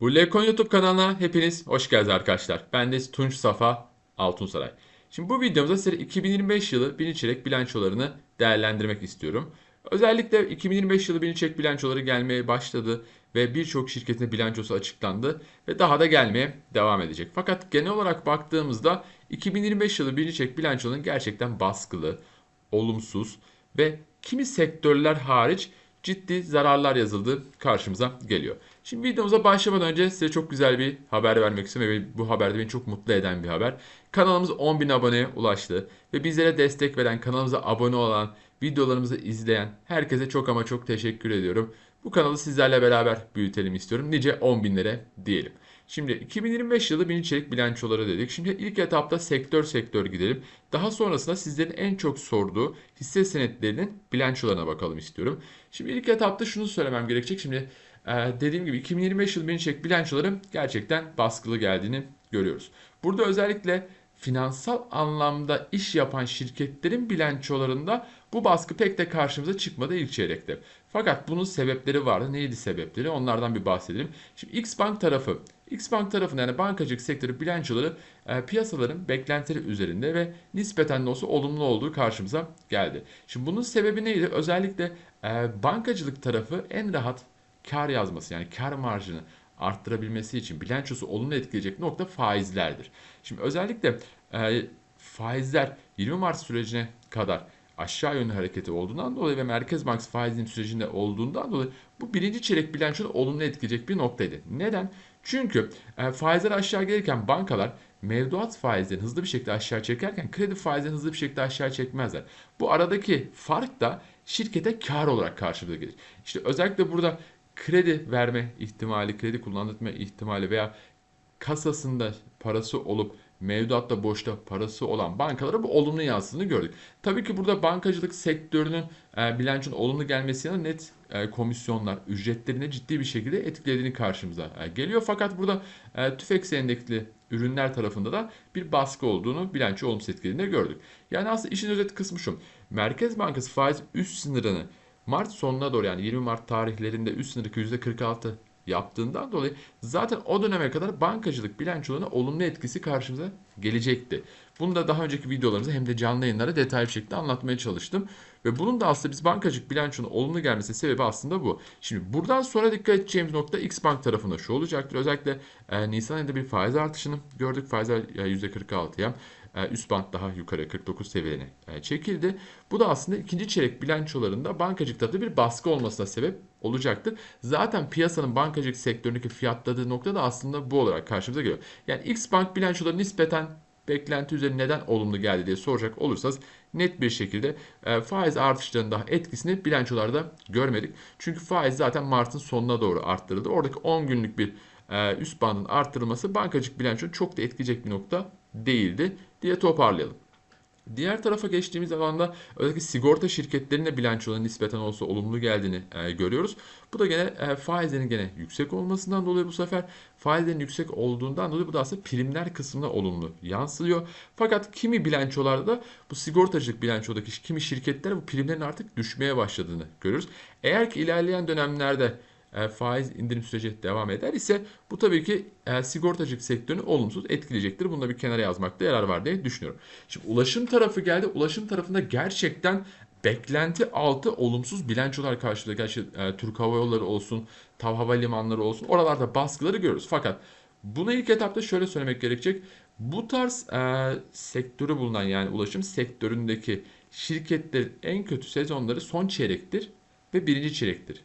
Bu Lekon YouTube kanalına hepiniz hoş geldiniz arkadaşlar. Ben de Tunç Safa Altunsaray. Şimdi bu videomuzda size 2025 yılı Biniçerek bilançolarını değerlendirmek istiyorum. Özellikle 2025 yılı Biniçerek bilançoları gelmeye başladı ve birçok şirketin bilançosu açıklandı ve daha da gelmeye devam edecek. Fakat genel olarak baktığımızda 2025 yılı Biniçerek bilançolarının gerçekten baskılı, olumsuz ve kimi sektörler hariç ciddi zararlar yazıldığı karşımıza geliyor. Şimdi videomuza başlamadan önce size çok güzel bir haber vermek istiyorum ve bu haberde beni çok mutlu eden bir haber. Kanalımız 10.000 aboneye ulaştı ve bizlere destek veren, kanalımıza abone olan, videolarımızı izleyen herkese çok ama çok teşekkür ediyorum. Bu kanalı sizlerle beraber büyütelim istiyorum. Nice 10 binlere diyelim. Şimdi 2025 yılı bin içerik bilançoları dedik. Şimdi ilk etapta sektör sektör gidelim. Daha sonrasında sizlerin en çok sorduğu hisse senetlerinin bilançolarına bakalım istiyorum. Şimdi ilk etapta şunu söylemem gerekecek. Şimdi e, dediğim gibi 2025 yılı bin içerik bilançoları gerçekten baskılı geldiğini görüyoruz. Burada özellikle finansal anlamda iş yapan şirketlerin bilançolarında bu baskı pek de karşımıza çıkmadı ilk çeyrekte. Fakat bunun sebepleri vardı. Neydi sebepleri? Onlardan bir bahsedelim. Şimdi X Bank tarafı Xbank tarafında yani bankacılık sektörü bilançoları e, piyasaların beklentileri üzerinde ve nispeten de olsa olumlu olduğu karşımıza geldi. Şimdi bunun sebebi neydi? Özellikle e, bankacılık tarafı en rahat kar yazması yani kar marjını arttırabilmesi için bilançosu olumlu etkileyecek nokta faizlerdir. Şimdi özellikle e, faizler 20 Mart sürecine kadar aşağı yönlü hareketi olduğundan dolayı ve Merkez Bankası faizin sürecinde olduğundan dolayı bu birinci çeyrek bilançoda olumlu etkileyecek bir noktaydı. Neden? Çünkü e, faizler aşağı gelirken bankalar mevduat faizlerini hızlı bir şekilde aşağı çekerken kredi faizlerini hızlı bir şekilde aşağı çekmezler. Bu aradaki fark da şirkete kar olarak karşılığı gelir. İşte özellikle burada kredi verme ihtimali, kredi kullandırma ihtimali veya kasasında parası olup mevduatta boşta parası olan bankalara bu olumlu yansıdığını gördük. Tabii ki burada bankacılık sektörünün e, bilançonun olumlu gelmesi net e, komisyonlar, ücretlerine ciddi bir şekilde etkilediğini karşımıza e, geliyor. Fakat burada e, tüfek endekli ürünler tarafında da bir baskı olduğunu bilanço olumsuz etkilediğinde gördük. Yani aslında işin özet kısmı şu. Merkez Bankası faiz üst sınırını Mart sonuna doğru yani 20 Mart tarihlerinde üst sınırı %46 yaptığından dolayı zaten o döneme kadar bankacılık bilançolarına olumlu etkisi karşımıza gelecekti. Bunu da daha önceki videolarımızda hem de canlı yayınlara detaylı bir şekilde anlatmaya çalıştım. Ve bunun da aslında biz bankacılık bilançonun olumlu gelmesi sebebi aslında bu. Şimdi buradan sonra dikkat edeceğimiz nokta X Bank tarafında şu olacaktır. Özellikle e, Nisan ayında bir faiz artışını gördük. Faizler e, %46'ya. E, üst band daha yukarı 49 seviyelerine e, çekildi. Bu da aslında ikinci çeyrek bilançolarında bankacılık tarafında bir baskı olmasına sebep olacaktır. Zaten piyasanın bankacılık sektöründeki fiyatladığı nokta da aslında bu olarak karşımıza geliyor. Yani X Bank bilançoları nispeten beklenti üzerine neden olumlu geldi diye soracak olursanız net bir şekilde e, faiz artışlarının daha etkisini bilançolarda görmedik. Çünkü faiz zaten Mart'ın sonuna doğru arttırıldı. Oradaki 10 günlük bir üst bandın arttırılması bankacılık bilançonu çok da etkileyecek bir nokta değildi diye toparlayalım. Diğer tarafa geçtiğimiz alanda özellikle sigorta şirketlerine bilançoların nispeten olsa olumlu geldiğini e, görüyoruz. Bu da gene e, faizlerin gene yüksek olmasından dolayı bu sefer faizlerin yüksek olduğundan dolayı bu da aslında primler kısmına olumlu yansıyor. Fakat kimi bilançolarda da bu sigortacılık bilançodaki kimi şirketler bu primlerin artık düşmeye başladığını görüyoruz. Eğer ki ilerleyen dönemlerde faiz indirim süreci devam eder ise bu tabii ki e, sigortacılık sektörünü olumsuz etkileyecektir. Bunu da bir kenara yazmakta yarar var diye düşünüyorum. Şimdi ulaşım tarafı geldi. Ulaşım tarafında gerçekten beklenti altı olumsuz bilançolar karşılıyor. Gerçi e, Türk Hava Yolları olsun, TAV Havalimanları olsun oralarda baskıları görüyoruz. Fakat buna ilk etapta şöyle söylemek gerekecek. Bu tarz e, sektörü bulunan yani ulaşım sektöründeki şirketlerin en kötü sezonları son çeyrektir ve birinci çeyrektir.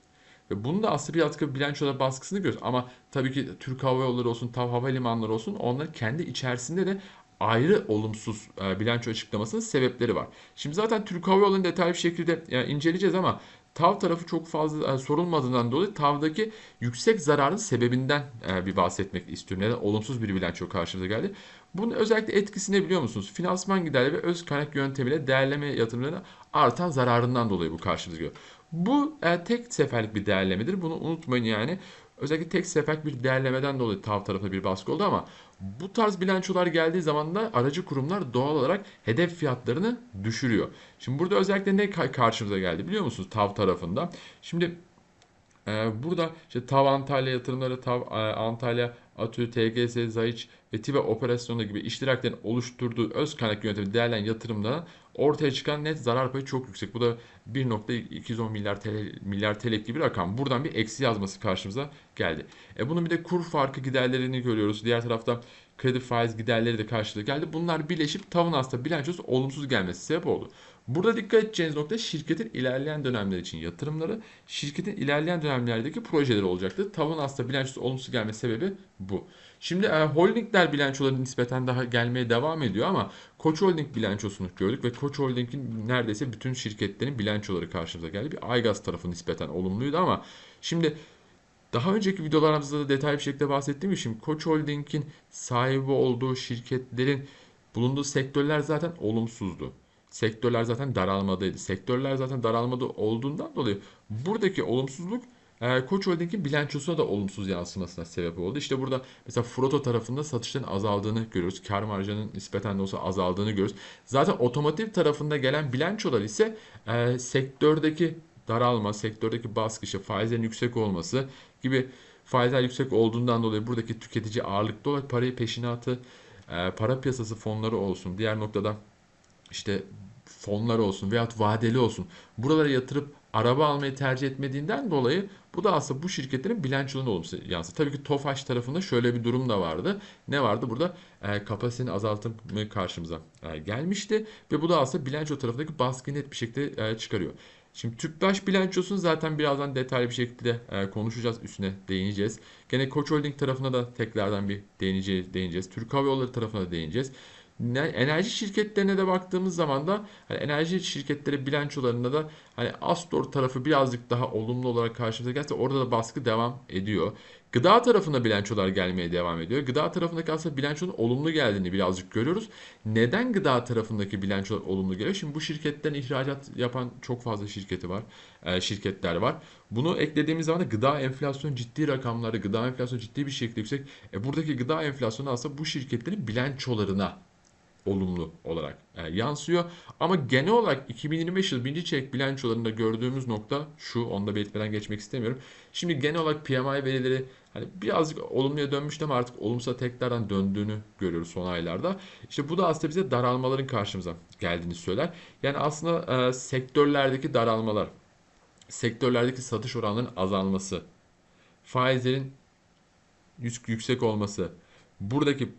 Ve bunu da aslında bir atkı bilançoda baskısını görüyoruz. Ama tabii ki Türk Hava Yolları olsun, TAV Havalimanları olsun onlar kendi içerisinde de ayrı olumsuz e, bilanço açıklamasının sebepleri var. Şimdi zaten Türk Hava Yolları'nı detaylı bir şekilde yani inceleyeceğiz ama TAV tarafı çok fazla e, sorulmadığından dolayı TAV'daki yüksek zararın sebebinden e, bir bahsetmek istiyorum. Neden? Olumsuz bir bilanço karşımıza geldi. Bunun özellikle etkisi ne biliyor musunuz? Finansman giderleri ve öz kaynak yöntemiyle değerleme yatırımlarına artan zararından dolayı bu karşımıza geliyor. Bu e, tek seferlik bir değerlemedir. Bunu unutmayın yani. Özellikle tek seferlik bir değerlemeden dolayı TAV tarafına bir baskı oldu ama bu tarz bilançolar geldiği zaman da aracı kurumlar doğal olarak hedef fiyatlarını düşürüyor. Şimdi burada özellikle ne karşımıza geldi biliyor musunuz TAV tarafında? Şimdi Ee, burada işte TAV Antalya yatırımları, TAV e, Antalya, ATÜ, TGS, ZAİÇ ve TİBE operasyonu gibi iştiraklerin oluşturduğu öz kaynak yönetimi değerlenen yatırımlara ortaya çıkan net zarar payı çok yüksek. Bu da 1.210 milyar TL, milyar TL gibi bir rakam. Buradan bir eksi yazması karşımıza geldi. E bunun bir de kur farkı giderlerini görüyoruz. Diğer tarafta kredi faiz giderleri de karşılığı geldi. Bunlar birleşip tavın hasta bilançosu olumsuz gelmesi sebep oldu. Burada dikkat edeceğiniz nokta şirketin ilerleyen dönemler için yatırımları, şirketin ilerleyen dönemlerdeki projeleri olacaktı. Tavan hasta bilançosu olumsuz gelme sebebi bu. Şimdi e, holdingler bilançoları nispeten daha gelmeye devam ediyor ama Koç Holding bilançosunu gördük ve Koç Holding'in neredeyse bütün şirketlerin bilançoları karşımıza geldi. Bir Aygaz tarafı nispeten olumluydu ama şimdi daha önceki videolarımızda da detaylı bir şekilde bahsettiğim için Koç Holding'in sahibi olduğu şirketlerin bulunduğu sektörler zaten olumsuzdu. Sektörler zaten daralmadaydı. Sektörler zaten daralmada olduğundan dolayı buradaki olumsuzluk e, Koç Holding'in bilançosuna da olumsuz yansımasına sebep oldu. İşte burada mesela Froto tarafında satışların azaldığını görüyoruz. Kar marjının nispeten de olsa azaldığını görüyoruz. Zaten otomotiv tarafında gelen bilançolar ise e, sektördeki daralma, sektördeki baskı, işte faizlerin yüksek olması gibi faizler yüksek olduğundan dolayı buradaki tüketici ağırlıklı olarak parayı peşinatı, e, para piyasası fonları olsun. Diğer noktada işte fonlar olsun veyahut vadeli olsun buralara yatırıp araba almayı tercih etmediğinden dolayı bu da aslında bu şirketlerin bilançolarına olumsuz yansıdı. Tabii ki Tofaş tarafında şöyle bir durum da vardı. Ne vardı? Burada e, kapasitenin azaltımı karşımıza e, gelmişti ve bu da aslında bilanço tarafındaki baskıyı net bir şekilde e, çıkarıyor. Şimdi Tüpraş bilançosunu zaten birazdan detaylı bir şekilde e, konuşacağız, üstüne değineceğiz. Gene Koç Holding tarafına da tekrardan bir değineceğiz. değineceğiz. Türk Hava Yolları tarafına da değineceğiz enerji şirketlerine de baktığımız zaman da hani enerji şirketleri bilançolarında da hani Astor tarafı birazcık daha olumlu olarak karşımıza gelse orada da baskı devam ediyor. Gıda tarafında bilançolar gelmeye devam ediyor. Gıda tarafındaki aslında bilançonun olumlu geldiğini birazcık görüyoruz. Neden gıda tarafındaki bilançolar olumlu geliyor? Şimdi bu şirketten ihracat yapan çok fazla şirketi var, e, şirketler var. Bunu eklediğimiz zaman da gıda enflasyonu ciddi rakamları, gıda enflasyonu ciddi bir şekilde yüksek. E, buradaki gıda enflasyonu aslında bu şirketlerin bilançolarına olumlu olarak e, yansıyor. Ama genel olarak 2025 yıl birinci çeyrek bilançolarında gördüğümüz nokta şu, onu da belirtmeden geçmek istemiyorum. Şimdi genel olarak PMI verileri hani birazcık olumluya dönmüştü ama artık olumsuza tekrardan döndüğünü görüyoruz son aylarda. İşte bu da aslında bize daralmaların karşımıza geldiğini söyler. Yani aslında e, sektörlerdeki daralmalar, sektörlerdeki satış oranlarının azalması, faizlerin yüksek olması, buradaki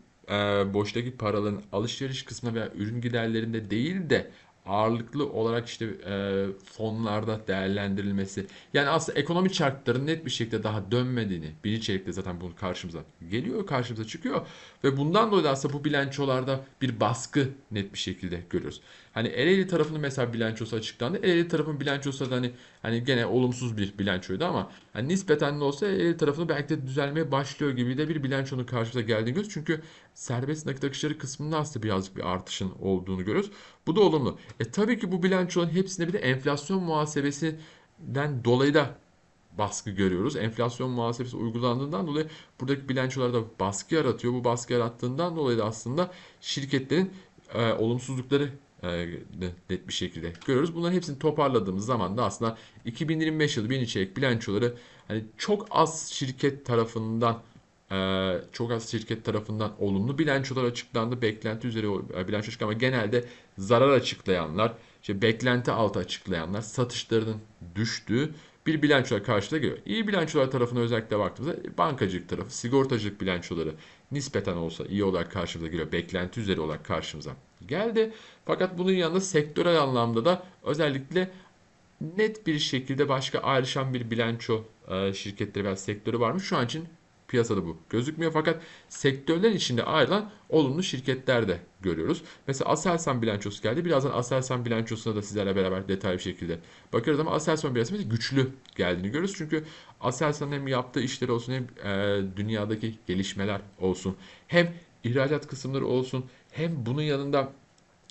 boştaki paraların alışveriş kısmına veya ürün giderlerinde değil de ağırlıklı olarak işte e, fonlarda değerlendirilmesi. Yani aslında ekonomi çarkların net bir şekilde daha dönmediğini birinci çeyrekte zaten bunu karşımıza geliyor, karşımıza çıkıyor. Ve bundan dolayı aslında bu bilançolarda bir baskı net bir şekilde görüyoruz. Hani Ereğli tarafının mesela bilançosu açıklandı. Ereğli tarafın bilançosu da hani hani gene olumsuz bir bilançoydu ama hani nispeten de olsa Ereğli tarafında belki de düzelmeye başlıyor gibi de bir bilançonun karşımıza geldiğini görüyoruz. Çünkü serbest nakit akışları kısmında aslında birazcık bir artışın olduğunu görüyoruz. Bu da olumlu. E tabii ki bu bilançoların hepsinde bir de enflasyon muhasebesinden dolayı da baskı görüyoruz. Enflasyon muhasebesi uygulandığından dolayı buradaki bilançolarda baskı yaratıyor. Bu baskı yarattığından dolayı da aslında şirketlerin e, olumsuzlukları net bir şekilde görüyoruz. Bunların hepsini toparladığımız zaman da aslında 2025 yılı birinci çeyrek bilançoları hani çok az şirket tarafından e, çok az şirket tarafından olumlu bilançolar açıklandı. Beklenti üzeri e, bilanço açık ama genelde zarar açıklayanlar, işte beklenti altı açıklayanlar, satışlarının düştüğü bir bilançolar karşıda geliyor. İyi bilançolar tarafına özellikle baktığımızda bankacılık tarafı, sigortacılık bilançoları nispeten olsa iyi olarak karşımıza geliyor. Beklenti üzeri olarak karşımıza geldi. Fakat bunun yanında sektörel anlamda da özellikle net bir şekilde başka ayrışan bir bilanço e, şirketleri veya sektörü var mı? Şu an için piyasada bu gözükmüyor fakat sektörler içinde ayrılan olumlu şirketler de görüyoruz. Mesela Aselsan bilançosu geldi. Birazdan Aselsan bilançosuna da sizlerle beraber detaylı bir şekilde bakıyoruz ama Aselsan bilançosu güçlü geldiğini görüyoruz. Çünkü Aselsan'ın hem yaptığı işleri olsun hem e, dünyadaki gelişmeler olsun hem ihracat kısımları olsun hem bunun yanında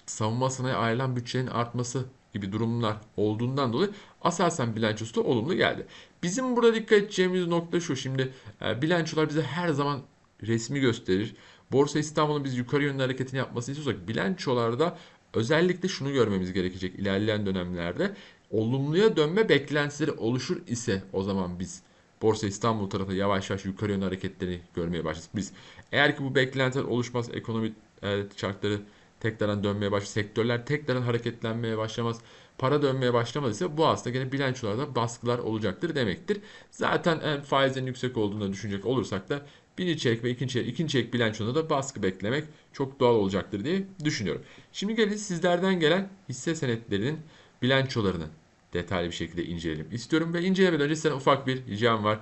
savunma sanayi ayrılan bütçenin artması gibi durumlar olduğundan dolayı Aselsan bilançosu da olumlu geldi. Bizim burada dikkat edeceğimiz nokta şu. Şimdi e, bilançolar bize her zaman resmi gösterir. Borsa İstanbul'un biz yukarı yönlü hareketini yapmasını istiyorsak bilançolarda özellikle şunu görmemiz gerekecek ilerleyen dönemlerde. olumluya dönme beklentileri oluşur ise o zaman biz Borsa İstanbul tarafında yavaş yavaş yukarı yönlü hareketleri görmeye başladık. Biz eğer ki bu beklentiler oluşmaz, ekonomi e, çarkları tekrardan dönmeye başlar, sektörler tekrardan hareketlenmeye başlamaz, para dönmeye başlamadıysa bu aslında gene bilançolarda baskılar olacaktır demektir. Zaten en faizlerin yüksek olduğunu düşünecek olursak da birinci çeyrek ve ikinci çeyrek, ikinci çeyrek bilançonunda da baskı beklemek çok doğal olacaktır diye düşünüyorum. Şimdi gelin sizlerden gelen hisse senetlerinin bilançolarını detaylı bir şekilde inceleyelim istiyorum. Ve incelemeden önce size ufak bir ricam var.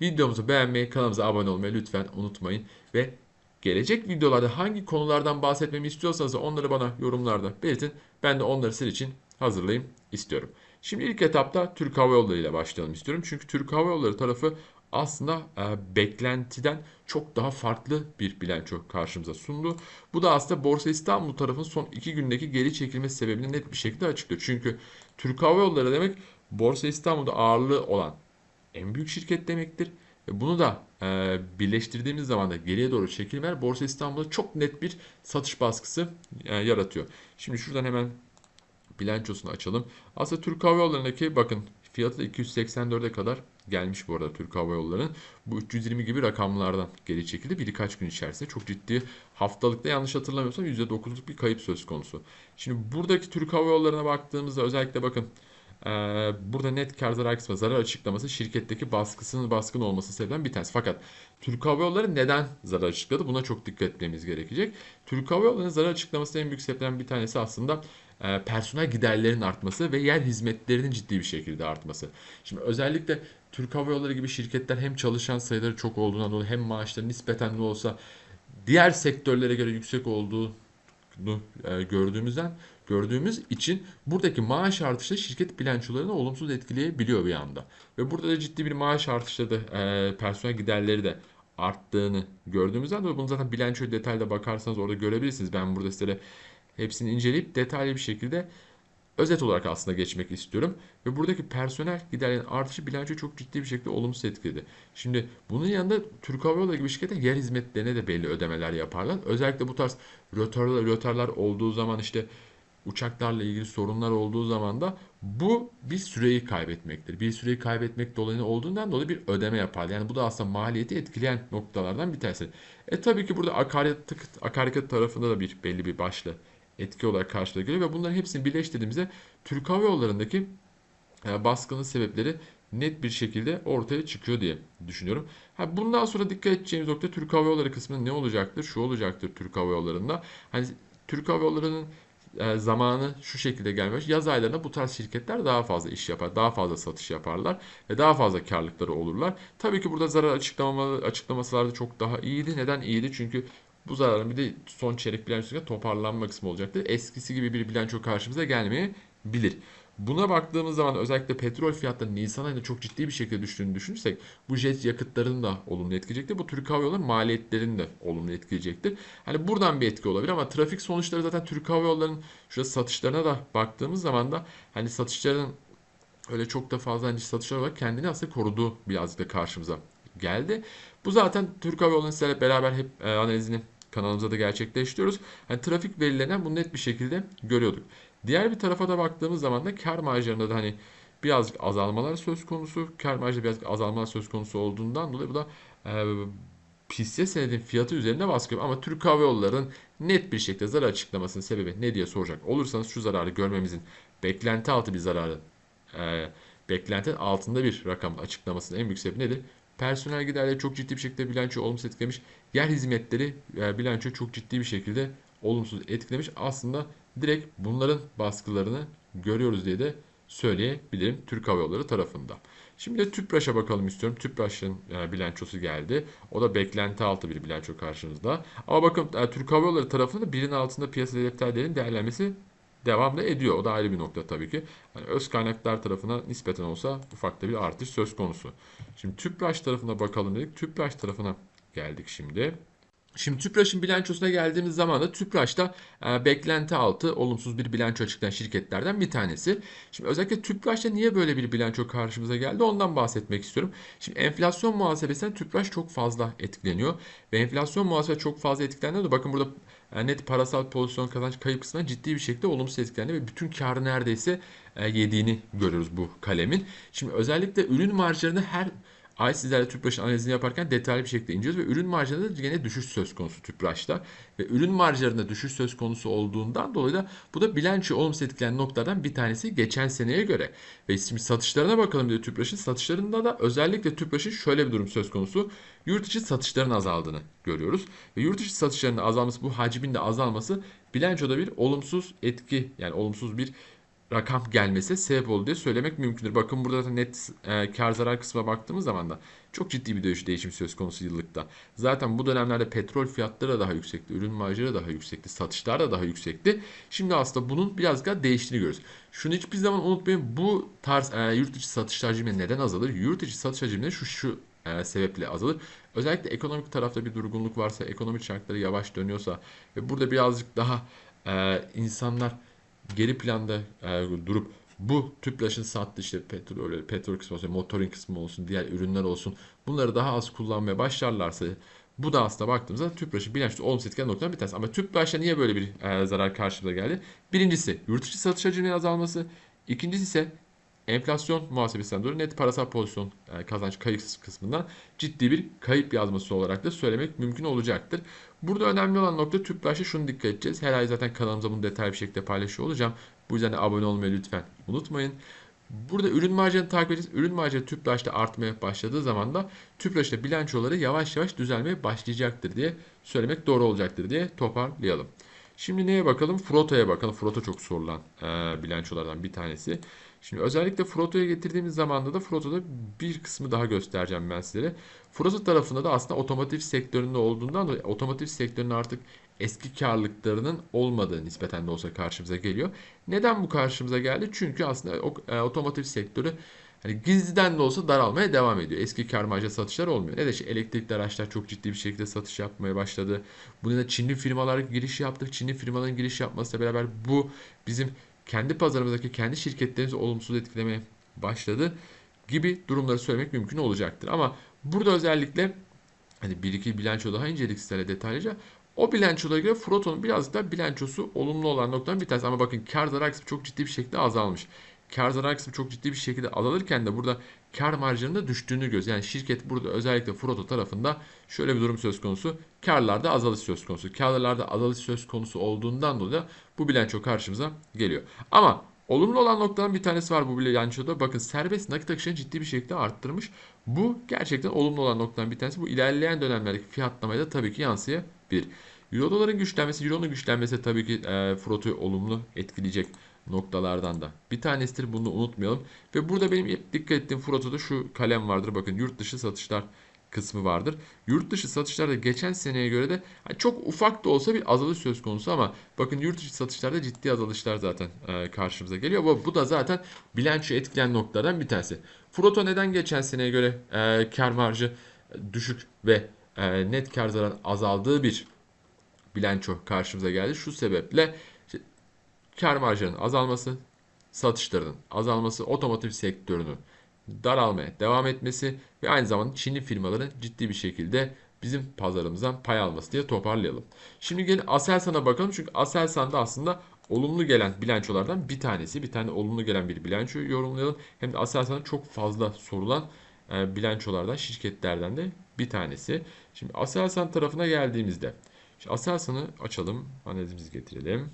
Videomuzu beğenmeyi, kanalımıza abone olmayı lütfen unutmayın. Ve gelecek videolarda hangi konulardan bahsetmemi istiyorsanız onları bana yorumlarda belirtin. Ben de onları sizin için hazırlayayım istiyorum. Şimdi ilk etapta Türk Hava Yolları ile başlayalım istiyorum. Çünkü Türk Hava Yolları tarafı aslında e, beklentiden çok daha farklı bir bilanço karşımıza sundu. Bu da aslında Borsa İstanbul tarafının son iki gündeki geri çekilmesi sebebini net bir şekilde açıklıyor. Çünkü Türk Hava Yolları demek Borsa İstanbul'da ağırlığı olan en büyük şirket demektir. Ve bunu da e, birleştirdiğimiz zaman da geriye doğru çekilmeler Borsa İstanbul'da çok net bir satış baskısı e, yaratıyor. Şimdi şuradan hemen bilançosunu açalım. Aslında Türk Hava Yolları'ndaki bakın fiyatı da 284'e kadar gelmiş bu arada Türk Hava Yolları'nın. Bu 320 gibi rakamlardan geri çekildi. Birkaç gün içerisinde çok ciddi haftalıkta yanlış hatırlamıyorsam %9'luk bir kayıp söz konusu. Şimdi buradaki Türk Hava Yolları'na baktığımızda özellikle bakın burada net kar zarar kısmı zarar açıklaması şirketteki baskısının baskın olması sebebinden bir tanesi. Fakat Türk Hava Yolları neden zarar açıkladı? Buna çok dikkat etmemiz gerekecek. Türk Hava Yolları'nın zarar açıklaması en büyük sebeplerden bir tanesi aslında e, personel giderlerin artması ve yer hizmetlerinin ciddi bir şekilde artması. Şimdi özellikle Türk Hava Yolları gibi şirketler hem çalışan sayıları çok olduğundan dolayı hem maaşları nispeten de olsa diğer sektörlere göre yüksek olduğunu e, gördüğümüzden gördüğümüz için buradaki maaş artışı şirket bilançolarını olumsuz etkileyebiliyor bir anda. Ve burada da ciddi bir maaş artışları da e, personel giderleri de arttığını gördüğümüzden dolayı bunu zaten bilançoya detaylı bakarsanız orada görebilirsiniz. Ben burada size hepsini inceleyip detaylı bir şekilde özet olarak aslında geçmek istiyorum. Ve buradaki personel giderlerin artışı bilanço çok ciddi bir şekilde olumsuz etkiledi. Şimdi bunun yanında Türk Hava Yolları gibi şirketler yer hizmetlerine de belli ödemeler yaparlar. Özellikle bu tarz rötarlar, rötarlar olduğu zaman işte uçaklarla ilgili sorunlar olduğu zaman da bu bir süreyi kaybetmektir. Bir süreyi kaybetmek dolayı olduğundan dolayı bir ödeme yapar. Yani bu da aslında maliyeti etkileyen noktalardan bir tanesi. E tabii ki burada akaryakıt, akaryakıt tarafında da bir belli bir başlı etki olarak karşılığa geliyor ve bunların hepsini birleştirdiğimizde Türk Hava Yolları'ndaki e, baskının sebepleri net bir şekilde ortaya çıkıyor diye düşünüyorum. Ha, bundan sonra dikkat edeceğimiz nokta Türk Hava Yolları kısmında ne olacaktır? Şu olacaktır Türk Hava Yolları'nda. Hani Türk Hava Yolları'nın e, zamanı şu şekilde gelmiş. Yaz aylarında bu tarz şirketler daha fazla iş yapar, daha fazla satış yaparlar ve daha fazla karlılıkları olurlar. Tabii ki burada zarar açıklama, açıklamaları çok daha iyiydi. Neden iyiydi? Çünkü bu zararın bir de son çeyrek bilançosunda toparlanma kısmı olacaktır. Eskisi gibi bir bilanço karşımıza gelmeyebilir. Buna baktığımız zaman özellikle petrol fiyatlarının Nisan ayında çok ciddi bir şekilde düştüğünü düşünürsek bu jet yakıtlarını da olumlu etkileyecektir. Bu Türk Hava Yolları maliyetlerini de olumlu etkileyecektir. Hani buradan bir etki olabilir ama trafik sonuçları zaten Türk Hava Yolları'nın şurada satışlarına da baktığımız zaman da hani satışların öyle çok da fazla hani satışlar olarak kendini aslında koruduğu birazcık da karşımıza geldi. Bu zaten Türk Hava Yolları'nın sizlerle beraber hep e, analizini kanalımıza da gerçekleştiriyoruz. Hani trafik verilerinden bunu net bir şekilde görüyorduk. Diğer bir tarafa da baktığımız zaman da kar marjlarında da hani birazcık azalmalar söz konusu. Kar marjı birazcık azalmalar söz konusu olduğundan dolayı bu da e, hisse senedin fiyatı üzerinde baskı ama Türk Hava Yolları'nın net bir şekilde zarar açıklamasının sebebi ne diye soracak olursanız şu zararı görmemizin beklenti altı bir zararı e, beklentinin altında bir rakam açıklamasının en büyük sebebi nedir? Personel giderleri çok ciddi bir şekilde bilanço olumsuz etkilemiş. Yer hizmetleri e, bilanço çok ciddi bir şekilde olumsuz etkilemiş. Aslında direkt bunların baskılarını görüyoruz diye de söyleyebilirim Türk Hava Yolları tarafında. Şimdi de TÜPRAŞ'a bakalım istiyorum. TÜPRAŞ'ın e, bilançosu geldi. O da beklenti altı bir bilanço karşınızda. Ama bakın e, Türk Hava Yolları tarafında da birinin altında piyasa defterlerinin değerlenmesi devam da ediyor. O da ayrı bir nokta tabii ki. Yani öz kaynaklar tarafına nispeten olsa ufak da bir artış söz konusu. Şimdi TÜPRAŞ tarafına bakalım dedik. TÜPRAŞ tarafına geldik şimdi. Şimdi TÜPRAŞ'ın bilançosuna geldiğimiz zaman da TÜPRAŞ'ta e, beklenti altı olumsuz bir bilanço açıklayan şirketlerden bir tanesi. Şimdi özellikle TÜPRAŞ'ta niye böyle bir bilanço karşımıza geldi ondan bahsetmek istiyorum. Şimdi enflasyon muhasebesinden TÜPRAŞ çok fazla etkileniyor. Ve enflasyon muhasebe çok fazla etkilendiğinde bakın burada e, net parasal pozisyon kazanç kayıp kısmına ciddi bir şekilde olumsuz etkilendi ve bütün karı neredeyse e, yediğini görüyoruz bu kalemin. Şimdi özellikle ürün marjlarını her ay sizlerle Tüpraş analizini yaparken detaylı bir şekilde inceliyoruz ve ürün marjlarında da yine düşüş söz konusu Tüpraş'ta. Ve ürün marjlarında düşüş söz konusu olduğundan dolayı da bu da bilanço olumsuz etkileyen noktalardan bir tanesi geçen seneye göre. Ve şimdi satışlarına bakalım de Tüpraş'ın. Satışlarında da özellikle Tüpraş'ın şöyle bir durum söz konusu. Yurt içi satışların azaldığını görüyoruz. Ve yurt içi satışlarının azalması bu hacmin de azalması bilançoda bir olumsuz etki yani olumsuz bir rakam gelmesi sebep oldu diye söylemek mümkündür. Bakın burada da net e, kar zarar kısmına baktığımız zaman da çok ciddi bir değiş, değişim söz konusu yıllıkta. Zaten bu dönemlerde petrol fiyatları da daha yüksekti, ürün marjları daha yüksekti, satışlar da daha yüksekti. Şimdi aslında bunun biraz daha değiştiğini görüyoruz. Şunu hiçbir zaman unutmayın bu tarz e, yurt içi satış hacmi neden azalır? Yurt içi satış hacmi şu şu e, sebeple azalır. Özellikle ekonomik tarafta bir durgunluk varsa, ekonomik şartları yavaş dönüyorsa ve burada birazcık daha e, insanlar geri planda e, durup bu tüplaşın sattığı işte petrol, petrol kısmı olsun, motorin kısmı olsun, diğer ürünler olsun bunları daha az kullanmaya başlarlarsa bu da aslında baktığımızda tüpraşı bilançoda olumsuz etkilen noktadan bir tanesi. Ama tüpraşta niye böyle bir e, zarar karşımıza geldi? Birincisi yurt dışı satış hacminin azalması. İkincisi ise enflasyon muhasebesinden dolayı net parasal pozisyon yani kazanç kayıp kısmından ciddi bir kayıp yazması olarak da söylemek mümkün olacaktır. Burada önemli olan nokta TÜPRAŞ'a şunu dikkat edeceğiz. Her ay zaten kanalımıza bunu detaylı bir şekilde paylaşıyor olacağım. Bu yüzden de abone olmayı lütfen unutmayın. Burada ürün marjını takip edeceğiz. Ürün marjı TÜPRAŞ'ta artmaya başladığı zaman da TÜPRAŞ'ta bilançoları yavaş yavaş düzelmeye başlayacaktır diye söylemek doğru olacaktır diye toparlayalım. Şimdi neye bakalım? Frota'ya bakalım. Frota çok sorulan e, bilançolardan bir tanesi. Şimdi özellikle Frotto'ya getirdiğimiz zamanda da Frotto'da bir kısmı daha göstereceğim ben sizlere. Frotto tarafında da aslında otomotiv sektöründe olduğundan dolayı otomotiv sektörünün artık eski karlılıklarının olmadığı nispeten de olsa karşımıza geliyor. Neden bu karşımıza geldi? Çünkü aslında e, otomotiv sektörü hani gizliden de olsa daralmaya devam ediyor. Eski kar marjı satışlar olmuyor. Ne de işte elektrikli araçlar çok ciddi bir şekilde satış yapmaya başladı. Buna da Çinli firmalar giriş yaptı. Çinli firmaların giriş yapmasıyla beraber bu bizim kendi pazarımızdaki kendi şirketlerimizi olumsuz etkilemeye başladı gibi durumları söylemek mümkün olacaktır. Ama burada özellikle hani bir iki bilanço daha inceledik sizlere detaylıca. O bilançolara göre Froton'un birazcık da bilançosu olumlu olan noktadan bir tanesi. Ama bakın kar zarar kısmı çok ciddi bir şekilde azalmış. Kar zarar kısmı çok ciddi bir şekilde azalırken de burada kar marjının düştüğünü görüyoruz. Yani şirket burada özellikle Froto tarafında şöyle bir durum söz konusu. Karlarda azalış söz konusu. Karlarda azalış söz konusu olduğundan dolayı bu bilanço karşımıza geliyor. Ama olumlu olan noktadan bir tanesi var bu bilançoda. Bakın serbest nakit akışını ciddi bir şekilde arttırmış. Bu gerçekten olumlu olan noktadan bir tanesi. Bu ilerleyen dönemlerdeki fiyatlamaya da tabii ki yansıyabilir. Euro doların güçlenmesi, Euro'nun güçlenmesi tabii ki e, Froto'yu olumlu etkileyecek noktalardan da bir tanesidir. Bunu unutmayalım. Ve burada benim dikkat ettiğim Froto'da şu kalem vardır. Bakın yurt dışı satışlar kısmı vardır. Yurt dışı satışlarda geçen seneye göre de çok ufak da olsa bir azalış söz konusu ama bakın yurt dışı satışlarda ciddi azalışlar zaten e, karşımıza geliyor. Bu, da zaten bilanço etkileyen noktalardan bir tanesi. Froto neden geçen seneye göre e, kar marjı düşük ve e, net kar zarar azaldığı bir bilanço karşımıza geldi. Şu sebeple kar marjının azalması, satışlarının azalması, otomotiv sektörünün daralmaya devam etmesi ve aynı zamanda Çinli firmaların ciddi bir şekilde bizim pazarımızdan pay alması diye toparlayalım. Şimdi gelin Aselsan'a bakalım çünkü Aselsan'da aslında olumlu gelen bilançolardan bir tanesi. Bir tane olumlu gelen bir bilanço yorumlayalım. Hem de Aselsan'a çok fazla sorulan e, bilançolardan, şirketlerden de bir tanesi. Şimdi Aselsan tarafına geldiğimizde Aselsan'ı açalım, analizimizi getirelim.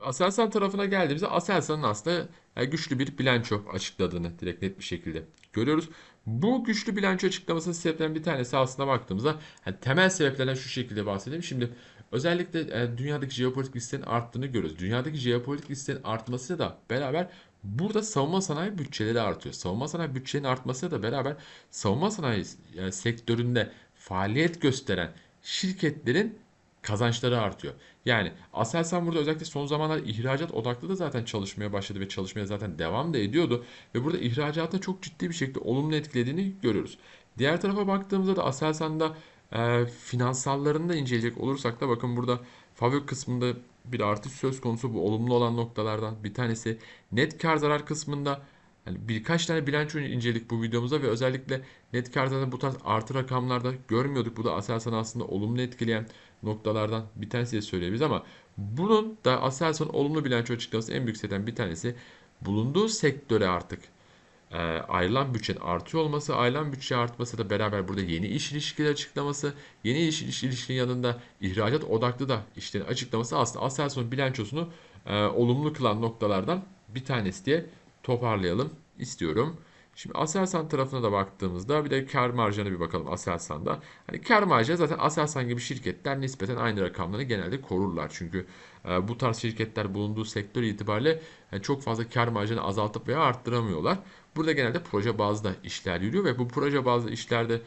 Aselsan tarafına geldiğimizde Aselsan'ın aslında e, güçlü bir bilanço açıkladığını direkt net bir şekilde görüyoruz. Bu güçlü bilanço açıklamasının sebeplerinden bir tanesi aslında baktığımızda yani temel sebeplerden şu şekilde bahsedeyim. Şimdi özellikle e, dünyadaki jeopolitik risklerin arttığını görüyoruz. Dünyadaki jeopolitik risklerin artmasıyla da beraber burada savunma sanayi bütçeleri artıyor. Savunma sanayi bütçelerinin artmasıyla da beraber savunma sanayi e, sektöründe faaliyet gösteren şirketlerin kazançları artıyor. Yani Aselsan burada özellikle son zamanlar ihracat odaklı da zaten çalışmaya başladı ve çalışmaya zaten devam da ediyordu. Ve burada ihracatı çok ciddi bir şekilde olumlu etkilediğini görüyoruz. Diğer tarafa baktığımızda da Aselsan'da e, finansallarını da inceleyecek olursak da bakın burada Favök kısmında bir artış söz konusu bu olumlu olan noktalardan bir tanesi. Net kar zarar kısmında hani birkaç tane bilanço inceledik bu videomuzda ve özellikle net karda bu tarz artı rakamlarda görmüyorduk. Bu da Aselsan'ı aslında olumlu etkileyen noktalardan bir tanesi söyleyebiliriz ama bunun da Aselsan olumlu bilanço açıklaması en büyük sebeplerden bir tanesi bulunduğu sektöre artık e, ayrılan bütçenin artıyor olması, ayrılan bütçe artması da beraber burada yeni iş ilişkileri açıklaması, yeni iş ilişkinin yanında ihracat odaklı da işlerin açıklaması aslında Aselsan bilançosunu e, olumlu kılan noktalardan bir tanesi diye toparlayalım istiyorum. Şimdi Aselsan tarafına da baktığımızda bir de kar marjına bir bakalım Aselsan'da. Hani kar marjı zaten Aselsan gibi şirketler nispeten aynı rakamları genelde korurlar. Çünkü e, bu tarz şirketler bulunduğu sektör itibariyle yani çok fazla kar marjını azaltıp veya arttıramıyorlar. Burada genelde proje bazlı işler yürüyor ve bu proje bazlı işlerde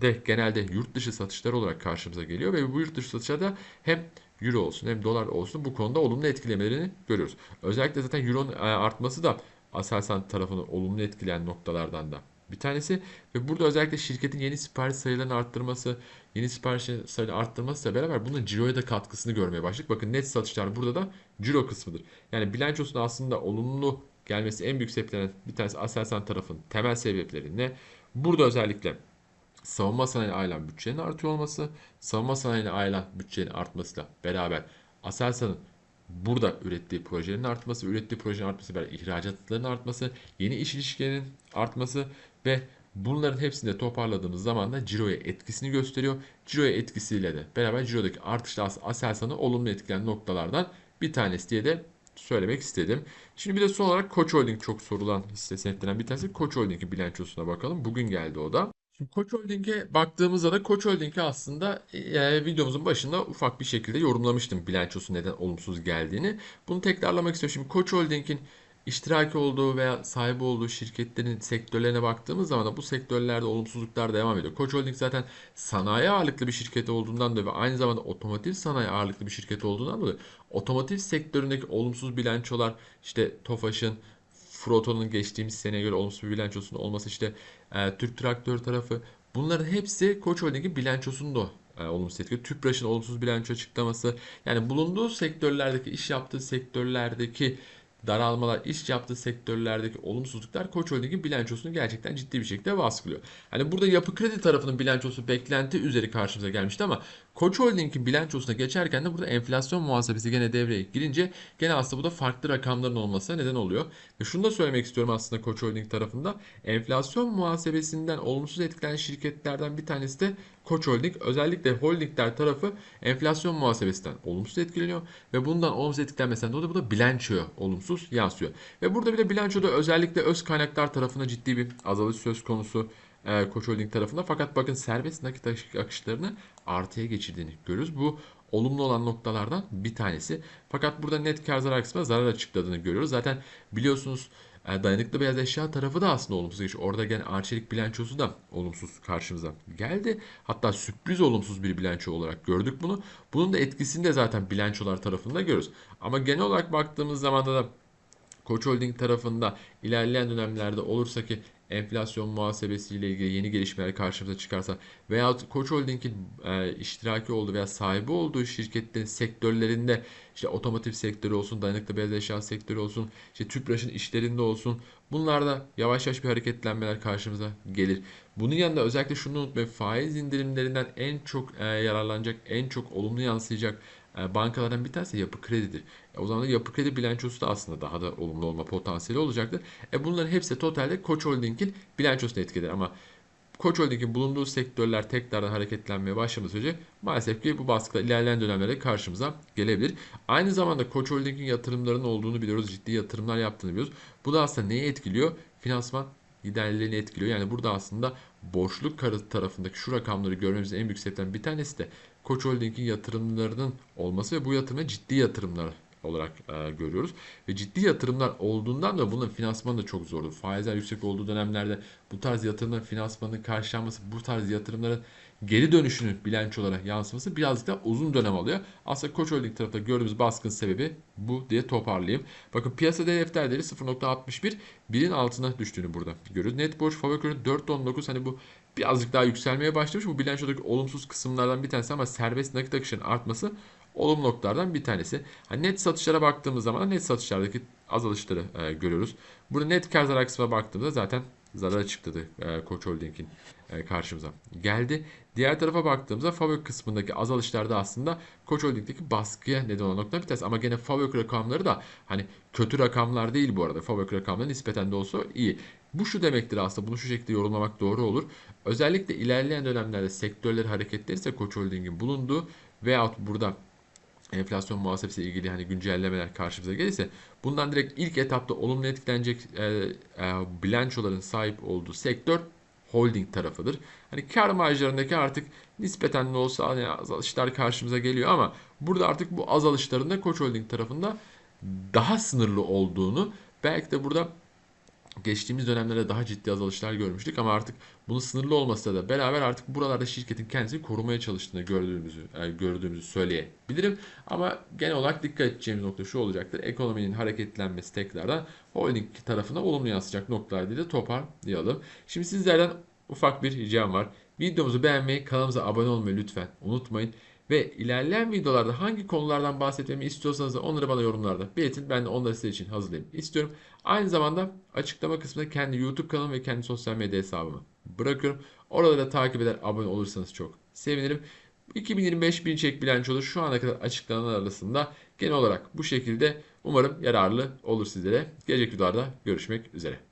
de genelde yurt dışı satışlar olarak karşımıza geliyor ve bu yurt dışı satışlarda hem euro olsun hem dolar olsun bu konuda olumlu etkilemelerini görüyoruz. Özellikle zaten euronun e, artması da Aselsan tarafını olumlu etkileyen noktalardan da bir tanesi ve burada özellikle şirketin yeni sipariş sayılarını arttırması, yeni sipariş sayılarını arttırmasıyla beraber bunun ciroya da katkısını görmeye başladık. Bakın net satışlar burada da ciro kısmıdır. Yani bilançosun aslında olumlu gelmesi en büyük sebeplerden bir tanesi Aselsan tarafının temel sebepleri ne? Burada özellikle savunma sanayi ayrılan bütçenin artıyor olması, savunma sanayine ayrılan bütçenin artmasıyla beraber Aselsan'ın burada ürettiği projelerin artması, ürettiği projenin artması beraber ihracatların artması, yeni iş ilişkilerinin artması ve bunların hepsini de toparladığımız zaman da ciroya etkisini gösteriyor. Ciroya etkisiyle de beraber cirodaki artışla Aselsan'ı olumlu etkileyen noktalardan bir tanesi diye de söylemek istedim. Şimdi bir de son olarak Koç Holding çok sorulan hisse senetlerinden bir tanesi. Koç Holding'in bilançosuna bakalım. Bugün geldi o da. Koç Holding'e baktığımızda da Koç Holding'i aslında e, videomuzun başında ufak bir şekilde yorumlamıştım bilançosu neden olumsuz geldiğini. Bunu tekrarlamak istiyorum. Şimdi Koç Holding'in iştiraki olduğu veya sahibi olduğu şirketlerin sektörlerine baktığımız zaman da bu sektörlerde olumsuzluklar devam ediyor. Koç Holding zaten sanayi ağırlıklı bir şirket olduğundan dolayı ve aynı zamanda otomotiv sanayi ağırlıklı bir şirket olduğundan dolayı otomotiv sektöründeki olumsuz bilançolar işte Tofaş'ın Froto'nun geçtiğimiz seneye göre olumsuz bir bilançosunun olması işte e, Türk Traktör tarafı bunların hepsi Koç Holding'in bilançosunda e, olumsuz etkiliyor. Tüpraş'ın olumsuz bilanço açıklaması yani bulunduğu sektörlerdeki iş yaptığı sektörlerdeki daralmalar, iş yaptığı sektörlerdeki olumsuzluklar Koç Holding'in bilançosunu gerçekten ciddi bir şekilde baskılıyor. Hani burada yapı kredi tarafının bilançosu beklenti üzeri karşımıza gelmişti ama Koç Holding'in bilançosuna geçerken de burada enflasyon muhasebesi gene devreye girince gene aslında bu da farklı rakamların olmasına neden oluyor. Ve şunu da söylemek istiyorum aslında Koç Holding tarafında. Enflasyon muhasebesinden olumsuz etkilenen şirketlerden bir tanesi de Koç Holding. Özellikle holdingler tarafı enflasyon muhasebesinden olumsuz etkileniyor ve bundan olumsuz etkilenmesinden dolayı bu da bilançoya olumsuz yansıyor. Ve burada bir de bilançoda özellikle öz kaynaklar tarafına ciddi bir azalış söz konusu Koç Holding tarafında. Fakat bakın serbest nakit akışlarını artıya geçirdiğini görüyoruz. Bu olumlu olan noktalardan bir tanesi. Fakat burada net kar zarar kısmına zarar açıkladığını görüyoruz. Zaten biliyorsunuz e, dayanıklı beyaz eşya tarafı da aslında olumsuz geçiyor. Orada gene Arçelik bilançosu da olumsuz karşımıza geldi. Hatta sürpriz olumsuz bir bilanço olarak gördük bunu. Bunun da etkisini de zaten bilançolar tarafında görüyoruz. Ama genel olarak baktığımız zaman da Koç Holding tarafında ilerleyen dönemlerde olursa ki enflasyon muhasebesiyle ilgili yeni gelişmeler karşımıza çıkarsa veya Koç Holding'in e, iştiraki olduğu veya sahibi olduğu şirketlerin sektörlerinde işte otomotiv sektörü olsun, dayanıklı beyaz eşya sektörü olsun, işte TÜPRAŞ'ın işlerinde olsun bunlarda yavaş yavaş bir hareketlenmeler karşımıza gelir. Bunun yanında özellikle şunu unutmayın faiz indirimlerinden en çok e, yararlanacak, en çok olumlu yansıyacak bankalardan bir tanesi yapı kredidir. E, o zaman da yapı kredi bilançosu da aslında daha da olumlu olma potansiyeli olacaktır. E bunların hepsi totalde Koç Holding'in bilançosunu etkiler ama Koç Holding'in bulunduğu sektörler tekrardan hareketlenmeye başlaması sürece maalesef ki bu baskılar ilerleyen dönemlerde karşımıza gelebilir. Aynı zamanda Koç Holding'in yatırımlarının olduğunu biliyoruz. Ciddi yatırımlar yaptığını biliyoruz. Bu da aslında neyi etkiliyor? Finansman giderlerini etkiliyor. Yani burada aslında borçluk tarafındaki şu rakamları görmemizin en büyük sebeplerinden bir tanesi de Koç Holding'in yatırımlarının olması ve bu yatırımlar ciddi yatırımlar olarak e, görüyoruz. Ve ciddi yatırımlar olduğundan da bunun finansmanı da çok zordur. Faizler yüksek olduğu dönemlerde bu tarz yatırımların finansmanının karşılanması, bu tarz yatırımların geri dönüşünün bilançolara yansıması birazcık da uzun dönem alıyor. Aslında Koç Holding tarafında gördüğümüz baskın sebebi bu diye toparlayayım. Bakın piyasa defter değeri 0.61 birin altına düştüğünü burada görüyoruz. Net borç fabrik 4.19 hani bu birazcık daha yükselmeye başlamış. Bu bilançodaki olumsuz kısımlardan bir tanesi ama serbest nakit akışının artması olumlu noktalardan bir tanesi. Hani net satışlara baktığımız zaman net satışlardaki azalışları e, görüyoruz. Burada net kar zarar kısmına baktığımızda zaten zarar çıktı e, Koç Holding'in e, karşımıza geldi. Diğer tarafa baktığımızda Favök kısmındaki azalışlarda aslında Koç Holding'deki baskıya neden olan nokta bir tanesi. Ama gene Favök rakamları da hani kötü rakamlar değil bu arada. Favök rakamları nispeten de olsa iyi. Bu şu demektir aslında bunu şu şekilde yorumlamak doğru olur. Özellikle ilerleyen dönemlerde sektörleri hareketlenirse Koç Holding'in bulunduğu veyahut burada enflasyon muhasebesiyle ilgili hani güncellemeler karşımıza gelirse bundan direkt ilk etapta olumlu etkilenecek e, e, bilançoların sahip olduğu sektör holding tarafıdır. Hani kar marjlarındaki artık nispeten de olsa hani azalışlar karşımıza geliyor ama burada artık bu azalışların da Koç Holding tarafında daha sınırlı olduğunu belki de burada geçtiğimiz dönemlerde daha ciddi azalışlar görmüştük ama artık bunun sınırlı olmasa da beraber artık buralarda şirketin kendisini korumaya çalıştığını gördüğümüzü yani gördüğümüzü söyleyebilirim. Ama genel olarak dikkat edeceğimiz nokta şu olacaktır. Ekonominin hareketlenmesi tekrardan holding tarafına olumlu yansıyacak noktalar diye de toparlayalım. Şimdi sizlerden ufak bir ricam var. Videomuzu beğenmeyi, kanalımıza abone olmayı lütfen unutmayın. Ve ilerleyen videolarda hangi konulardan bahsetmemi istiyorsanız da onları bana yorumlarda belirtin. Ben de onları sizin için hazırlayayım istiyorum. Aynı zamanda açıklama kısmında kendi YouTube kanalım ve kendi sosyal medya hesabımı bırakıyorum. Oraları da takip eder abone olursanız çok sevinirim. 2025 bin çek bilançoları şu ana kadar açıklanan arasında genel olarak bu şekilde umarım yararlı olur sizlere. Gelecek videolarda görüşmek üzere.